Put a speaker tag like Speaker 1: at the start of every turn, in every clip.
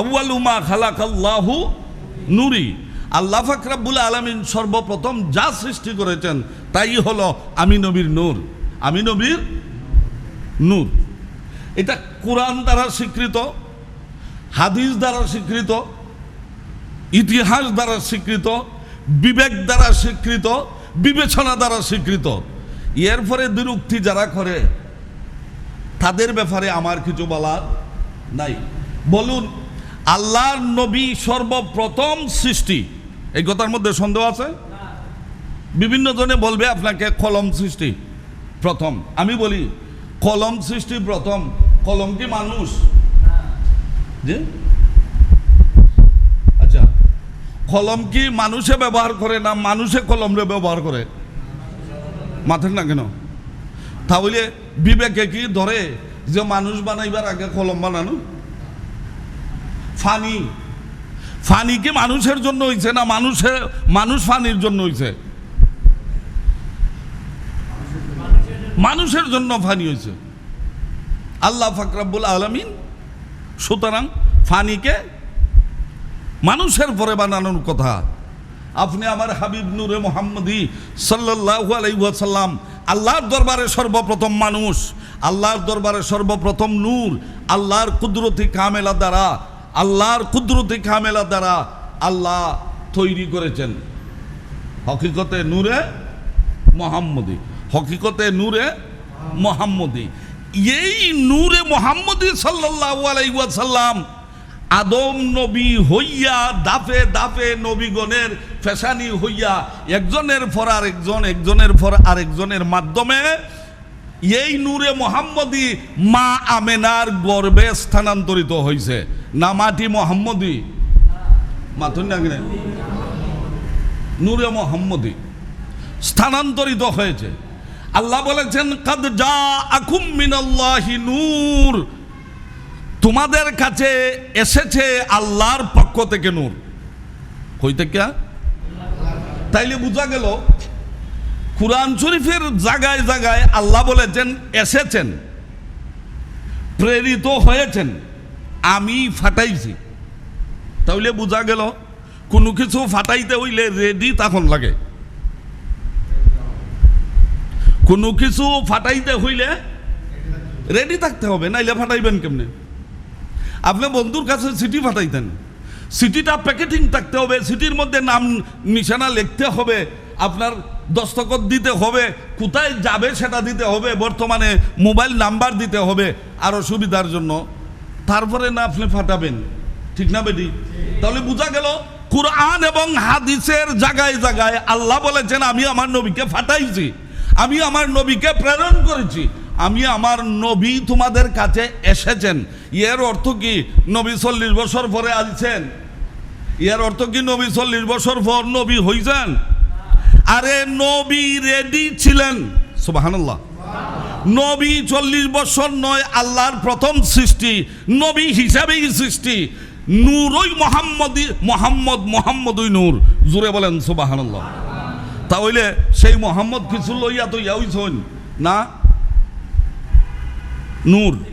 Speaker 1: আউয়ালুমা খালাকাল্লাহু নুরি। আল্লাহ ফাকরাবুল আলমিন সর্বপ্রথম যা সৃষ্টি করেছেন, তাই হলো আমি নবীর নূর। আমি নবীর নূর। এটা কোরআন দ্বারা স্বীকৃত, হাদিস দ্বারা স্বীকৃত, ইতিহাস দ্বারা স্বীকৃত, বিবেক দ্বারা স্বীকৃত, বিবেচনা দ্বারা স্বীকৃত। এর পরে বিরক্তি যারা করে, তাদের ব্যাপারে আমার কিছু বলার নাই। বলুন আল্লাহর নবী সর্বপ্রথম সৃষ্টি। এই কথার মধ্যে সন্দেহ আছে? বিভিন্ন জনে বলবে আপনাকে কলম সৃষ্টি প্রথম। আমি বলি, কলম সৃষ্টি প্রথম। কলম কি মানুষ? যে আচ্ছা। কলম কি মানুষে ব্যবহার করে না মানুষে কলমরে ব্যবহার করে? মাথেন না কেন? তাহলে বিবেকে কি ধরে যে মানুষ বানাইবার আগে কলম বানানো? ফানি। ফানি কি মানুষের জন্য হইছে না মানুষে, মানুষ ফানির জন্য হইছে? মানুষের জন্য ফানি হয়েছে আল্লাহ ফাকরাবুল আলমিন, সুতরাং ফানিকে মানুষের পরে বানানোর কথা। আপনি আমার হাবিব নূরে মোহাম্মদী সাল্লাহু আলাইসাল্লাম আল্লাহর দরবারে সর্বপ্রথম মানুষ, আল্লাহর দরবারে সর্বপ্রথম নূর, আল্লাহর কুদরতি কামেলা দ্বারা আল্লাহর কুদরতি কামেলা দ্বারা আল্লাহ তৈরি করেছেন। হকিকতে নূরে মোহাম্মদী। হকিকতে নূরে মোহাম্মদী। এই নূরে মোহাম্মদী সাল্লাহু আদম নবী হইয়া দাফে দাফে নবীগণের ফেসানি হইয়া একজনের পর আরেকজন, একজনের পর আরেকজনের মাধ্যমে এই নূরে মোহাম্মদী মা আমেনার গর্বে স্থানান্তরিত হয়েছে না মাটি মোহাম্মদী। মাথুন না কিনে? নূরে মোহাম্মদী। স্থানান্তরিত হয়েছে। আল্লাহ বলেছেন, কাদ যা আকুম মিনাল্লাহি নূর। তোমাদের কাছে এসেছে আল্লাহর পক্ষ থেকে নূর। কই থেকে? তাইলে বোঝা গেল, কুরআন শরীফের জায়গায় জায়গায় আল্লাহ বলেছেন, এসেছেন, প্রেরিত হয়েছেন। আমি ফাটাইছি। তাহলে বোঝা গেল, কোনো কিছু ফাটাইতে হইলে রেডি তখন লাগে। কোনো কিছু ফাটাইতে হইলে রেডি থাকতে হবে, নাইলে ফাটাইবেন কেমনে? আপনি বন্ধুর কাছে সিটি ফাটাইতেন। সিটিটা প্যাকেটিং থাকতে হবে, সিটির মধ্যে নাম নিশানা লিখতে হবে, আপনার দস্তখত দিতে হবে, কোথায় যাবে সেটা দিতে হবে, বর্তমানে মোবাইল নাম্বার দিতে হবে আরও সুবিধার জন্য তারপরে না আপনি ফাটাবেন। ঠিক না বেটি? তাহলে বোঝা গেল, কোরআন এবং হাদিসের জায়গায় জায়গায় আল্লাহ বলেছেন, আমি আমার নবীকে ফাটাইছি। আমি আমার নবীকে প্রেরণ করেছি। আমি আমার নবী তোমাদের কাছে এসেছেন। এর অর্থ কি? নবী চল্লিশ বছর পরে আসছেন। এর অর্থ কি? নবী চল্লিশ বছর পর নবী হইছেন। আরে নবী রেডি ছিলেন। সুবাহান্লাহ নবী চল্লিশ বছর নয়, আল্লাহর প্রথম সৃষ্টি, নবী হিসাবেই সৃষ্টি। নূরই মোহাম্মদী, মোহাম্মদ মোহাম্মদই নূর। জুড়ে বলেন সুবাহান্লাহ তাহলে সেই মোহাম্মদ কিছু লইয়া তো ইয়াইছন না? নূর।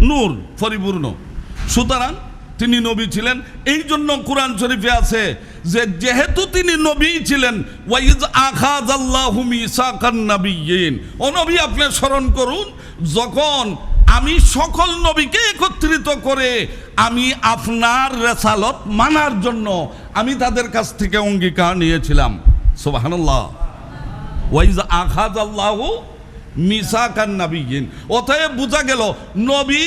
Speaker 1: নূর, পরিপূর্ণ। সুতরাং তিনি নবী ছিলেন। এই জন্য কোরআন শরীফে আছে যে, যেহেতু তিনি নবী ছিলেন, ওয়াইজ আখাজ আল্লাহু নাবিয়িন ও নবী, আপনি স্মরণ করুন, যখন আমি সকল নবীকে একত্রিত করে আমি আপনার রেসালত মানার জন্য আমি তাদের কাছ থেকে অঙ্গীকার নিয়েছিলাম। সুবহানাল্লাহ। ওয়াইজ আখাজ আল্লাহু মিসাকান নাবিয়িন অতএব বোঝা গেল, নবী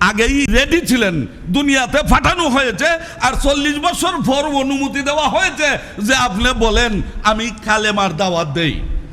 Speaker 1: আগেই রেডি ছিলেন। দুনিয়াতে ফাটানো হয়েছে আর চল্লিশ বছর পর অনুমতি দেওয়া হয়েছে যে আপনি বলেন, আমি কালেমার দাওয়াত দেই।